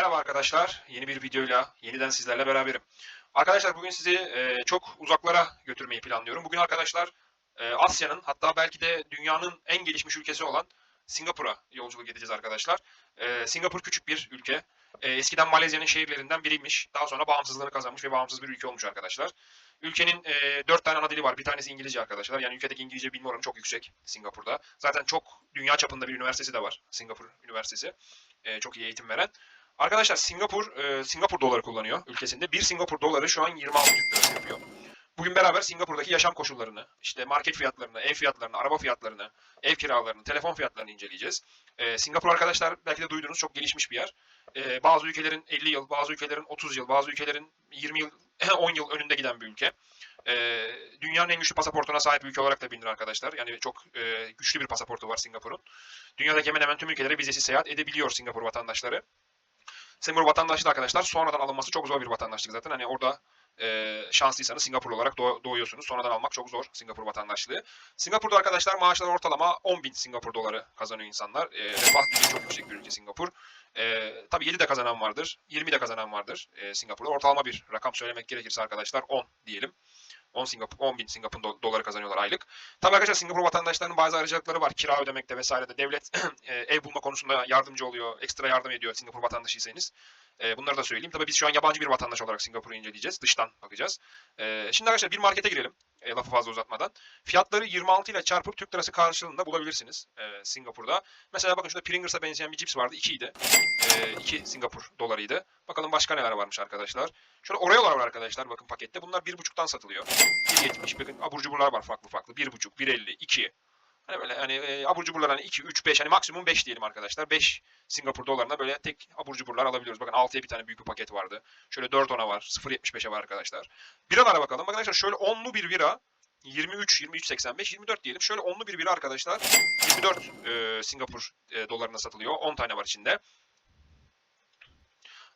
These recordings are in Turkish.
Merhaba arkadaşlar. Yeni bir videoyla yeniden sizlerle beraberim. Arkadaşlar bugün sizi e, çok uzaklara götürmeyi planlıyorum. Bugün arkadaşlar e, Asya'nın hatta belki de dünyanın en gelişmiş ülkesi olan Singapur'a yolculuk edeceğiz arkadaşlar. E, Singapur küçük bir ülke. E, eskiden Malezya'nın şehirlerinden biriymiş. Daha sonra bağımsızlığını kazanmış ve bağımsız bir ülke olmuş arkadaşlar. Ülkenin e, dört tane ana dili var. Bir tanesi İngilizce arkadaşlar. Yani ülkedeki İngilizce bilme oranı çok yüksek Singapur'da. Zaten çok dünya çapında bir üniversitesi de var. Singapur Üniversitesi. E, çok iyi eğitim veren. Arkadaşlar Singapur e, Singapur doları kullanıyor ülkesinde. Bir Singapur doları şu an 26 Türk yapıyor. Bugün beraber Singapur'daki yaşam koşullarını, işte market fiyatlarını, ev fiyatlarını, araba fiyatlarını, ev kiralarını, telefon fiyatlarını inceleyeceğiz. E, Singapur arkadaşlar belki de duydunuz çok gelişmiş bir yer. E, bazı ülkelerin 50 yıl, bazı ülkelerin 30 yıl, bazı ülkelerin 20 yıl, 10 yıl önünde giden bir ülke. E, dünyanın en güçlü pasaportuna sahip ülke olarak da bilinir arkadaşlar. Yani çok e, güçlü bir pasaportu var Singapur'un. Dünyadaki hemen hemen tüm ülkelere vizesiz seyahat edebiliyor Singapur vatandaşları. Singapur vatandaşlığı arkadaşlar sonradan alınması çok zor bir vatandaşlık zaten. Hani orada e, şanslıysanız Singapurlu olarak doğ- doğuyorsunuz. Sonradan almak çok zor Singapur vatandaşlığı. Singapur'da arkadaşlar maaşlar ortalama 10 bin Singapur doları kazanıyor insanlar. E, refah düzeyi çok yüksek bir ülke Singapur. E, tabii 7 de kazanan vardır, 20 de kazanan vardır e, Singapur'da. Ortalama bir rakam söylemek gerekirse arkadaşlar 10 diyelim. 10, Singapur, 10 bin Singapur do- doları kazanıyorlar aylık. Tabii arkadaşlar Singapur vatandaşlarının bazı ayrıcalıkları var. Kira ödemekte vesairede devlet e, ev bulma konusunda yardımcı oluyor, ekstra yardım ediyor Singapur vatandaşıysanız. E, bunları da söyleyeyim. Tabii biz şu an yabancı bir vatandaş olarak Singapur'u inceleyeceğiz. Dıştan bakacağız. E, şimdi arkadaşlar bir markete girelim. E, lafı fazla uzatmadan. Fiyatları 26 ile çarpıp Türk lirası karşılığında bulabilirsiniz e, Singapur'da. Mesela bakın şurada Pringles'a benzeyen bir cips vardı. 2 idi. 2 Singapur dolarıydı. Bakalım başka neler varmış arkadaşlar. Şöyle Oreo'lar var arkadaşlar bakın pakette. Bunlar 1.5'tan satılıyor. 1.70. Bakın abur cuburlar var farklı farklı. 1.5, 1.50, 2. Hani böyle hani e, abur cuburlar hani 2, 3, 5 hani maksimum 5 diyelim arkadaşlar. 5 Singapur dolarına böyle tek abur cuburlar alabiliyoruz. Bakın 6'ya bir tane büyük bir paket vardı. Şöyle 4 ona var. 0.75'e var arkadaşlar. Biralara bakalım. Bakın arkadaşlar şöyle onlu bir bira 23, 23.85, 24 diyelim. Şöyle onlu bir bira arkadaşlar 24 e, Singapur e, dolarına satılıyor. 10 tane var içinde.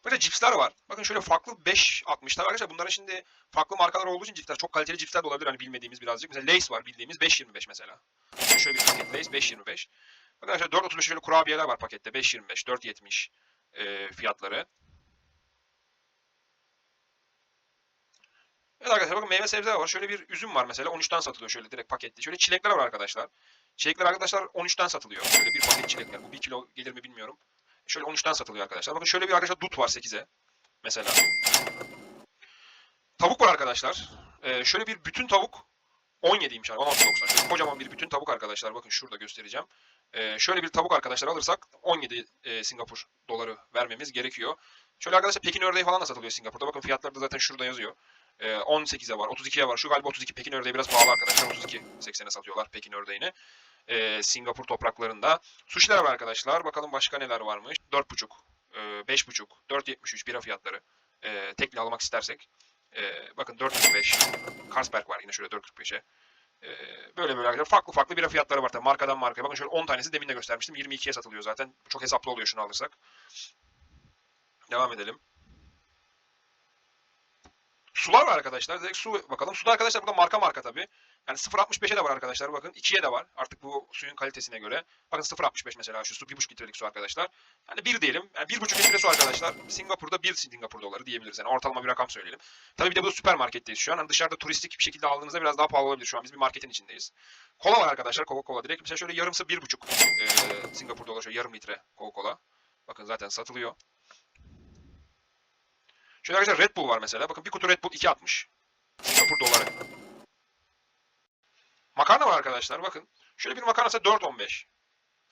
Böyle cipsler var. Bakın şöyle farklı 5.60'lar arkadaşlar. Bunların şimdi farklı markalar olduğu için cipsler çok kaliteli cipsler de olabilir hani bilmediğimiz birazcık. Mesela Lay's var bildiğimiz 5.25 mesela. Şöyle bir paket Lay's 5.25. Bakın arkadaşlar 4.35 şöyle kurabiyeler var pakette 5.25, 4.70 e, fiyatları. Evet arkadaşlar bakın meyve sebzeler var. Şöyle bir üzüm var mesela 13'ten satılıyor şöyle direkt paketli. Şöyle çilekler var arkadaşlar. Çilekler arkadaşlar 13'ten satılıyor. Şöyle bir paket çilekler. Bu 1 kilo gelir mi bilmiyorum. Şöyle 13'ten satılıyor arkadaşlar. Bakın şöyle bir arkadaşlar dut var 8'e. Mesela. Tavuk var arkadaşlar. Ee, şöyle bir bütün tavuk 17'ymiş abi. 16.90. Şöyle kocaman bir bütün tavuk arkadaşlar. Bakın şurada göstereceğim. Ee, şöyle bir tavuk arkadaşlar alırsak 17 e, Singapur doları vermemiz gerekiyor. Şöyle arkadaşlar Pekin ördeği falan da satılıyor Singapur'da. Bakın fiyatları da zaten şurada yazıyor. Ee, 18'e var, 32'ye var. Şu galiba 32 Pekin ördeği biraz pahalı arkadaşlar. 32.80'e satıyorlar Pekin ördeğini. Ee, Singapur topraklarında. Sushi'ler var arkadaşlar. Bakalım başka neler varmış. 4.5, e, 5.5, 4.73 bira fiyatları. E, tekli almak istersek. E, bakın 4.45. Carlsberg var yine şöyle 4.45'e. E, böyle böyle arkadaşlar. Farklı farklı bira fiyatları var tabii. Markadan markaya. Bakın şöyle 10 tanesi demin de göstermiştim. 22'ye satılıyor zaten. Çok hesaplı oluyor şunu alırsak. Devam edelim. Sular var arkadaşlar. Direkt su bakalım. Suda arkadaşlar burada marka marka tabii. Yani 0.65'e de var arkadaşlar bakın. 2'ye de var. Artık bu suyun kalitesine göre. Bakın 0.65 mesela şu su 1.5 litrelik su arkadaşlar. Yani 1 diyelim. Yani 1.5 litre su arkadaşlar. Singapur'da 1 Singapur doları diyebiliriz. Yani ortalama bir rakam söyleyelim. Tabii bir de bu süpermarketteyiz şu an. Hani dışarıda turistik bir şekilde aldığınızda biraz daha pahalı olabilir. Şu an biz bir marketin içindeyiz. Kola var arkadaşlar. Coca-Cola direkt. Mesela şöyle yarımsı 1.5 e, Singapur doları. Şöyle yarım litre Coca-Cola. Bakın zaten satılıyor. Şöyle arkadaşlar Red Bull var mesela. Bakın bir kutu Red Bull 2.60. Singapur doları. Makarna var arkadaşlar bakın. Şöyle bir makarna ise 4.15.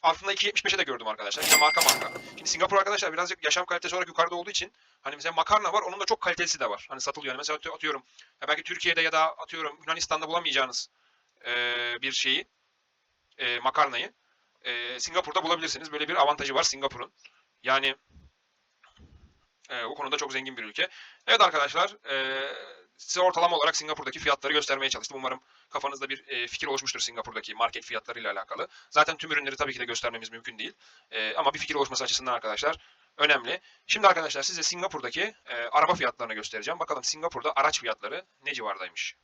Altında 2.75'e de gördüm arkadaşlar. Yine marka marka. Şimdi Singapur arkadaşlar birazcık yaşam kalitesi olarak yukarıda olduğu için hani mesela makarna var onun da çok kalitesi de var. Hani satılıyor. Yani mesela atı- atıyorum ya belki Türkiye'de ya da atıyorum Yunanistan'da bulamayacağınız eee, bir şeyi eee, makarnayı eee, Singapur'da bulabilirsiniz. Böyle bir avantajı var Singapur'un. Yani eee, o konuda çok zengin bir ülke. Evet arkadaşlar eee, size ortalama olarak Singapur'daki fiyatları göstermeye çalıştım. Umarım kafanızda bir e, fikir oluşmuştur Singapur'daki market fiyatlarıyla alakalı. Zaten tüm ürünleri tabii ki de göstermemiz mümkün değil. E, ama bir fikir oluşması açısından arkadaşlar önemli. Şimdi arkadaşlar size Singapur'daki e, araba fiyatlarını göstereceğim. Bakalım Singapur'da araç fiyatları ne civardaymış.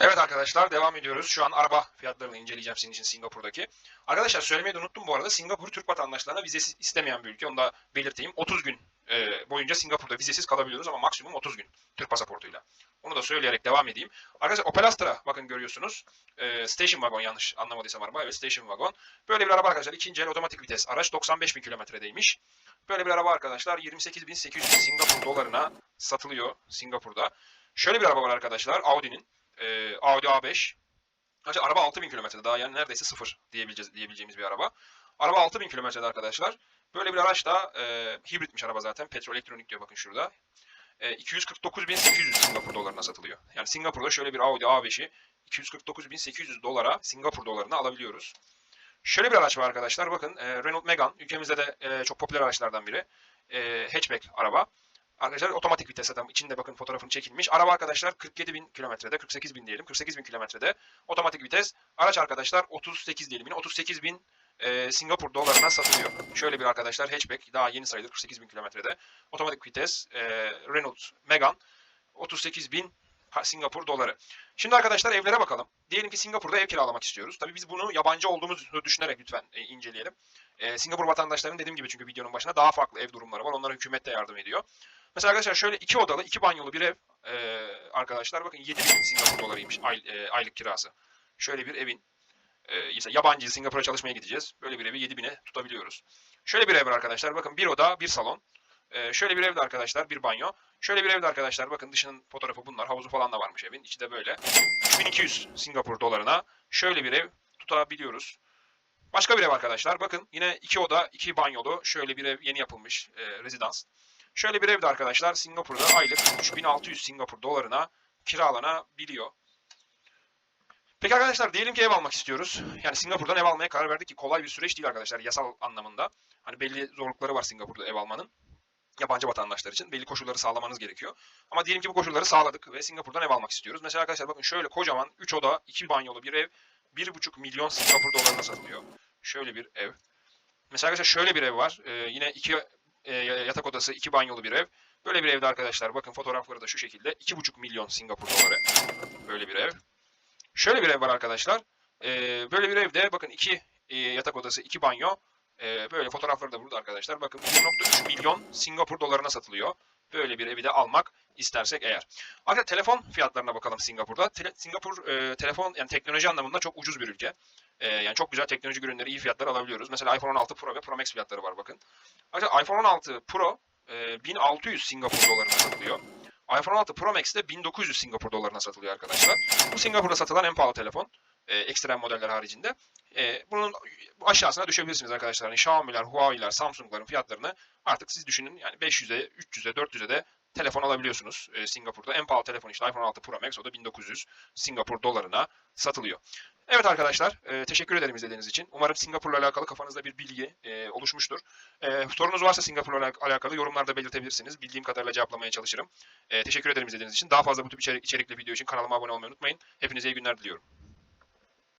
Evet arkadaşlar devam ediyoruz. Şu an araba fiyatlarını inceleyeceğim sizin için Singapur'daki. Arkadaşlar söylemeyi de unuttum bu arada. Singapur Türk vatandaşlarına vizesiz istemeyen bir ülke. Onu da belirteyim. 30 gün e, boyunca Singapur'da vizesiz kalabiliyoruz ama maksimum 30 gün Türk pasaportuyla. Onu da söyleyerek devam edeyim. Arkadaşlar Opel Astra bakın görüyorsunuz. E, station wagon yanlış anlamadıysam araba. Evet station wagon. Böyle bir araba arkadaşlar. ikinci el otomatik vites araç 95 bin kilometredeymiş. Böyle bir araba arkadaşlar 28.800 Singapur dolarına satılıyor Singapur'da. Şöyle bir araba var arkadaşlar Audi'nin. E, Audi A5. Arkadaşlar araba 6000 kilometrede daha yani neredeyse sıfır diyebileceğimiz bir araba. Araba 6000 kilometrede arkadaşlar. Böyle bir araç da e, hibritmiş araba zaten. Petrol elektronik diyor bakın şurada. E, 249.800 Singapur dolarına satılıyor. Yani Singapur'da şöyle bir Audi A5'i 249.800 dolara Singapur dolarına alabiliyoruz. Şöyle bir araç var arkadaşlar. Bakın e, Renault Megane ülkemizde de e, çok popüler araçlardan biri. E, hatchback araba. Arkadaşlar otomatik vites adam içinde bakın fotoğrafını çekilmiş. Araba arkadaşlar 47 bin kilometrede, 48 bin diyelim, 48 bin kilometrede otomatik vites. Araç arkadaşlar 38 diyelim, yine 38 bin e, Singapur dolarına satılıyor. Şöyle bir arkadaşlar hatchback daha yeni sayılır 48 bin kilometrede. Otomatik vites e, Renault Megane 38 bin Singapur doları. Şimdi arkadaşlar evlere bakalım. Diyelim ki Singapur'da ev kiralamak istiyoruz. Tabii biz bunu yabancı olduğumuzu düşünerek lütfen e, inceleyelim. E, Singapur vatandaşlarının dediğim gibi çünkü videonun başında daha farklı ev durumları var. Onlara hükümet de yardım ediyor. Mesela arkadaşlar şöyle iki odalı, iki banyolu bir ev e, arkadaşlar bakın 7 bin Singapur dolarıymış ay, e, aylık kirası. Şöyle bir evin e, yabancı Singapur'a çalışmaya gideceğiz. Böyle bir evi 7 bine tutabiliyoruz. Şöyle bir ev var arkadaşlar. Bakın bir oda, bir salon. E, şöyle bir evde arkadaşlar, bir banyo. Şöyle bir evde arkadaşlar bakın dışının fotoğrafı bunlar. Havuzu falan da varmış evin. İçi de böyle. 3200 Singapur dolarına şöyle bir ev tutabiliyoruz. Başka bir ev arkadaşlar. Bakın yine iki oda, iki banyolu. Şöyle bir ev yeni yapılmış e, rezidans. Şöyle bir evde arkadaşlar Singapur'da aylık 3600 Singapur dolarına kiralanabiliyor. Peki arkadaşlar diyelim ki ev almak istiyoruz. Yani Singapur'dan ev almaya karar verdik ki kolay bir süreç değil arkadaşlar yasal anlamında. Hani belli zorlukları var Singapur'da ev almanın. Yabancı vatandaşlar için belli koşulları sağlamanız gerekiyor. Ama diyelim ki bu koşulları sağladık ve Singapur'dan ev almak istiyoruz. Mesela arkadaşlar bakın şöyle kocaman 3 oda 2 banyolu bir ev 1,5 milyon Singapur dolarına satılıyor. Şöyle bir ev. Mesela arkadaşlar şöyle bir ev var. Ee, yine 2 e, yatak odası, 2 banyolu bir ev. Böyle bir evde arkadaşlar bakın fotoğrafları da şu şekilde 2,5 milyon Singapur doları. Şöyle bir ev var arkadaşlar. Ee, böyle bir evde bakın 2 e, yatak odası, 2 banyo. Ee, böyle fotoğrafları da burada arkadaşlar. Bakın 1.3 milyon Singapur dolarına satılıyor. Böyle bir evi de almak istersek eğer. Arkadaşlar telefon fiyatlarına bakalım Singapur'da. Tele, Singapur e, telefon yani teknoloji anlamında çok ucuz bir ülke. E, yani çok güzel teknoloji ürünleri iyi fiyatlar alabiliyoruz. Mesela iPhone 16 Pro ve Pro Max fiyatları var bakın. Arkadaşlar iPhone 16 Pro e, 1600 Singapur dolarına satılıyor. iPhone 16 Pro Max de 1900 Singapur dolarına satılıyor arkadaşlar. Bu Singapur'da satılan en pahalı telefon. E, ekstrem modeller haricinde. E, bunun aşağısına düşebilirsiniz arkadaşlar. Yani Xiaomi'ler, Huawei'ler, Samsung'ların fiyatlarını artık siz düşünün. Yani 500'e, 300'e, 400'e de telefon alabiliyorsunuz e, Singapur'da. En pahalı telefon işte iPhone 16 Pro Max o da 1900 Singapur dolarına satılıyor. Evet arkadaşlar e, teşekkür ederim izlediğiniz için. Umarım Singapur'la alakalı kafanızda bir bilgi e, oluşmuştur. E, sorunuz varsa Singapur'la alakalı yorumlarda belirtebilirsiniz. Bildiğim kadarıyla cevaplamaya çalışırım. E, teşekkür ederim izlediğiniz için. Daha fazla bu tip içerik, içerikli video için kanalıma abone olmayı unutmayın. Hepinize iyi günler diliyorum.